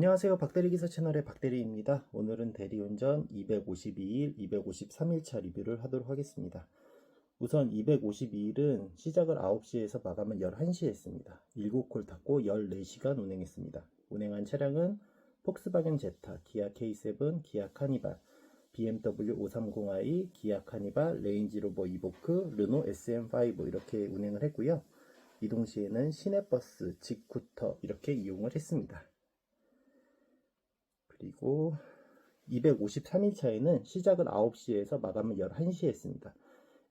안녕하세요. 박대리 기사 채널의 박대리입니다. 오늘은 대리운전 252일, 253일차 리뷰를 하도록 하겠습니다. 우선 252일은 시작을 9시에서 마감을 11시에 했습니다. 7콜 탔고 14시간 운행했습니다. 운행한 차량은 폭스바겐 제타, 기아 K7, 기아 카니발, BMW 530i, 기아 카니발, 레인지로버 이보크, 르노 SM5 이렇게 운행을 했고요. 이동 시에는 시내버스, 직쿠터 이렇게 이용을 했습니다. 그리고 253일차에는 시작을 9시에서 마감을 11시에 했습니다.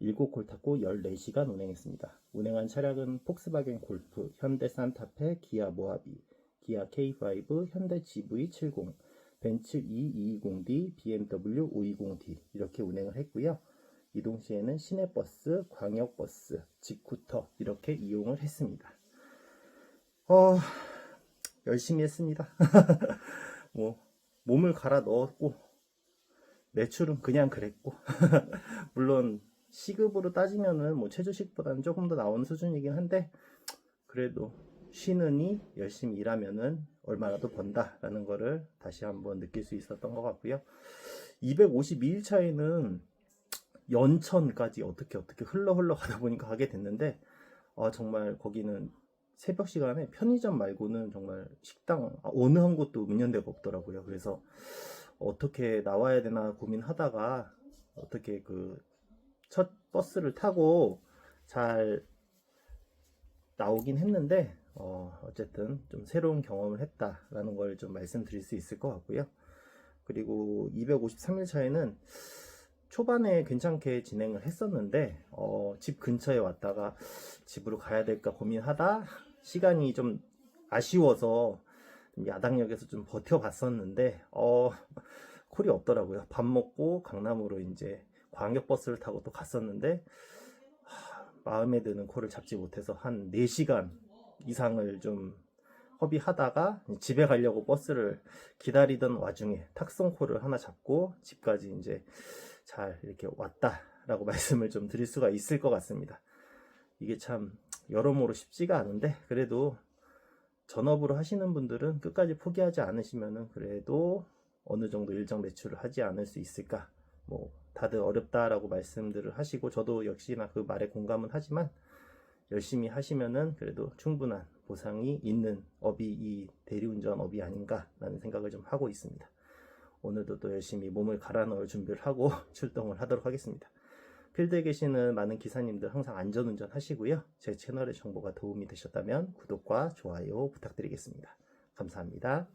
7콜 탔고 14시간 운행했습니다. 운행한 차량은 폭스바겐 골프, 현대 산타페, 기아 모하비, 기아 K5, 현대 GV70, 벤츠 E220D, BMW 520D 이렇게 운행을 했고요. 이동 시에는 시내버스, 광역버스, 직쿠터 이렇게 이용을 했습니다. 어, 열심히 했습니다. 뭐 몸을 갈아 넣었고 매출은 그냥 그랬고 물론 시급으로 따지면은 뭐 최저식보다는 조금 더 나오는 수준이긴 한데 그래도 쉬느니 열심히 일하면은 얼마라도 번다라는 거를 다시 한번 느낄 수 있었던 것 같고요. 252일 차에는 연천까지 어떻게 어떻게 흘러 흘러 가다 보니까 가게 됐는데 아, 정말 거기는 새벽 시간에 편의점 말고는 정말 식당 아, 어느 한 곳도 운영되고 없더라고요. 그래서 어떻게 나와야 되나 고민하다가 어떻게 그 첫 버스를 타고 잘 나오긴 했는데 어, 어쨌든 좀 새로운 경험을 했다라는 걸 좀 말씀드릴 수 있을 것 같고요. 그리고 253일 차에는 초반에 괜찮게 진행을 했었는데 어, 집 근처에 왔다가 집으로 가야 될까 고민하다 시간이 좀 아쉬워서 좀 야당역에서 좀 버텨봤었는데 어, 콜이 없더라고요. 밥 먹고 강남으로 이제 광역버스를 타고 또 갔었는데 하, 마음에 드는 콜을 잡지 못해서 한 4시간 이상을 좀 허비하다가 집에 가려고 버스를 기다리던 와중에 탁송 콜을 하나 잡고 집까지 이제 잘 이렇게 왔다라고 말씀을 좀 드릴 수가 있을 것 같습니다. 이게 참 여러모로 쉽지가 않은데 그래도 전업으로 하시는 분들은 끝까지 포기하지 않으시면은 그래도 어느 정도 일정 매출을 하지 않을 수 있을까? 뭐 다들 어렵다라고 말씀들을 하시고 저도 역시나 그 말에 공감은 하지만 열심히 하시면은 그래도 충분한 보상이 있는 업이 이 대리운전 업이 아닌가라는 생각을 좀 하고 있습니다. 오늘도 또 열심히 몸을 갈아 넣을 준비를 하고 출동을 하도록 하겠습니다. 필드에 계시는 많은 기사님들 항상 안전운전 하시고요. 제 채널의 정보가 도움이 되셨다면 구독과 좋아요 부탁드리겠습니다. 감사합니다.